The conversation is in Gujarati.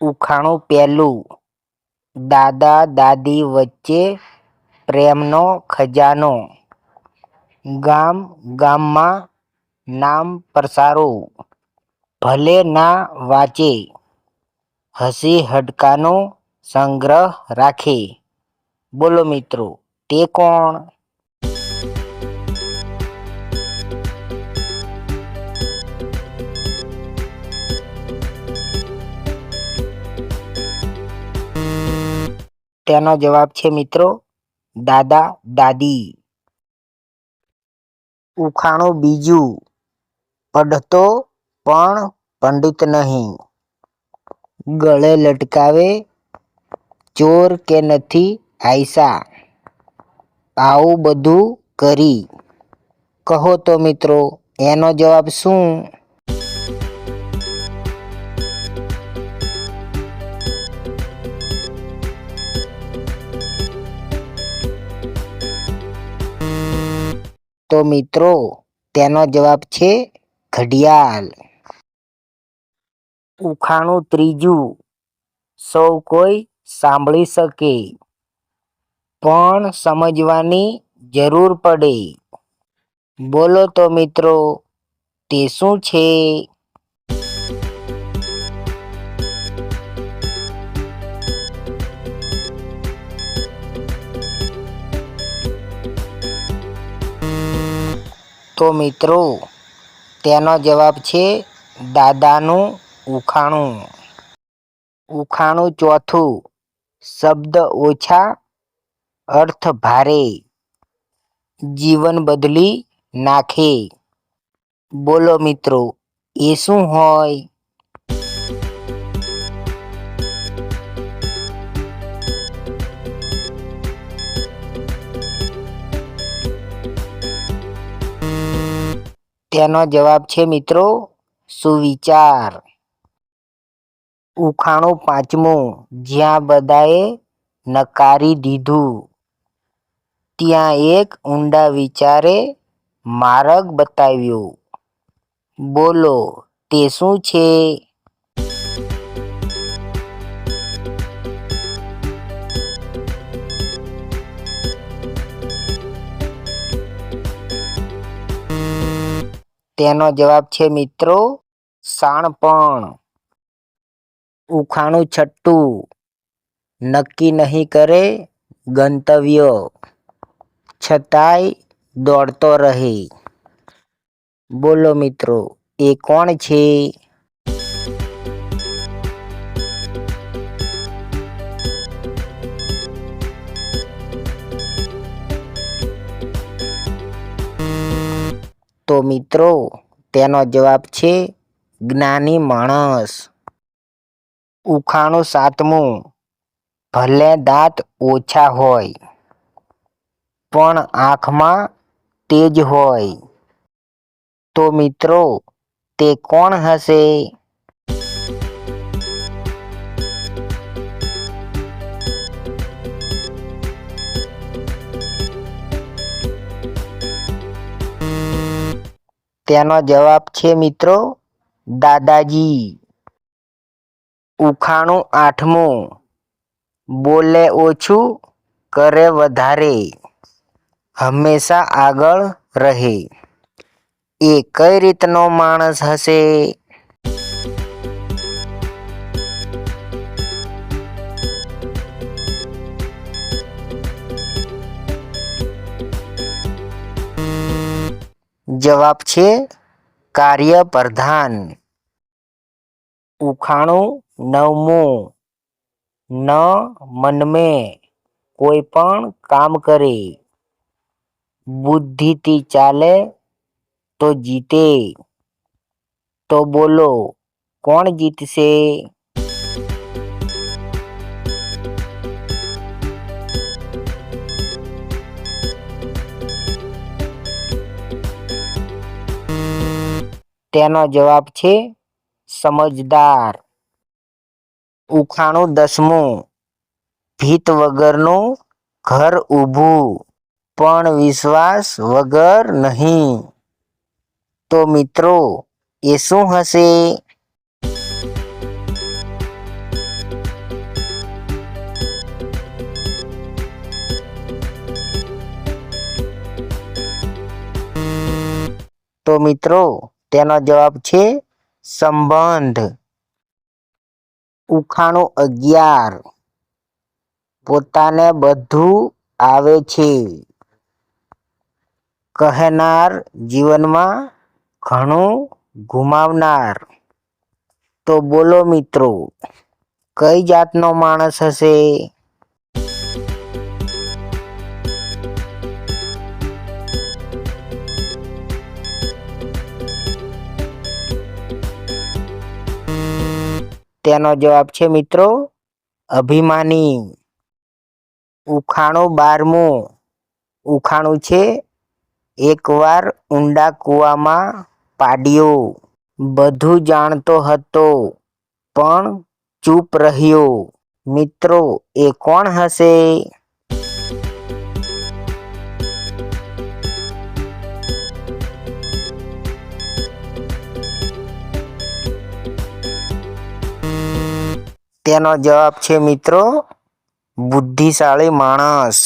ઉખાણું પહેલું. દાદા, દાદી વચ્ચે પ્રેમનો ખજાનો. ગામ, ગામમાં નામ પ્રસારો. ભલે ના વાંચે. હસી હડકાનો સંગ્રહ રાખે. બોલો મિત્રો, તે કોણ? તેનો જવાબ છે મિત્રો, દાદા, દાદી. ઉખાણું બીજું પઢતો પણ પંડિત નહીં. ગળે લટકાવે, ચોર કે નથી આયસા. આવું બધું કરી. કહો તો મિત્રો, એનો જવાબ શું? તો મિત્રો, તેનો જવાબ છે ઘડિયાળ. ઉખાણું ત્રીજું. સૌ કોઈ સાંભળી શકે, પણ સમજવાની જરૂર પડે. બોલો તો મિત્રો, તે શું છે? તો મિત્રો, તેનો જવાબ છે દાદાનું ઉખાણું. ઉખાણું ચોથું, શબ્દ ઓછા અર્થ ભારે. જીવન બદલી નાખે. બોલો મિત્રો, એ શું હોય? તેનો જવાબ છે, મિત્રો, સુવિચાર. ઉખાણું પાંચમું, જ્યાં બધાએ નકારી દીધું. ત્યાં એક ઊંડા વિચારે માર્ગ બતાવ્યો. બોલો, તે શું છે? તેનો જવાબ છે મિત્રો શાણપણ ઉખાણું છઠ્ઠું. નક્કી નહીં કરે ગંતવ્ય. છતાંય દોડતો રહે. બોલો મિત્રો, એ કોણ છે? મિત્રો, તેનો જવાબ છે જ્ઞાની માણસ. ઉખાણું સાતમું, ભલે દાંત ઓછા હોય, પણ આંખમાં તેજ હોય. તો મિત્રો, તે કોણ હશે? તેનો જવાબ છે મિત્રો, દાદાજી. ઉખાણું આઠમું. બોલે ઓછું, કરે વધારે. હંમેશા આગળ રહે. એ કઈ રીતનો માણસ હશે? જવાબ છે કાર્ય પ્રધાન ઉખાણું નવમું. ન મનમે. કોઈ પણ કામ કરે. બુદ્ધિથી ચાલે તો જીતે. તો બોલો, કોણ જીતશે? તેનો જવાબ છે સમજદાર. ઉખાણું દસમું. ભીત વગરનું ઘર ઊભું, પણ વિશ્વાસ વગર નહીં. તો મિત્રો, એ શું હશે? તો મિત્રો તેનો જવાબ છે સંબંધ. ઉખાણું અગિયાર. પોતાને બધું આવે છે. કહેનાર જીવનમાં ઘણું ગુમાવનાર. તો બોલો મિત્રો, કઈ જાતનો માણસ હશે? તેનો જવાબ છે, મિત્રો, અભિમાની. ઉખાણું બારમું. ઉખાણું છે, એકવાર ઊંડા કૂવામાં પાડ્યો. બધું જાણતો હતો, પણ ચૂપ રહ્યો. મિત્રો, એ કોણ હશે? તેનો જવાબ છે મિત્રો બુદ્ધિશાળી માણસ.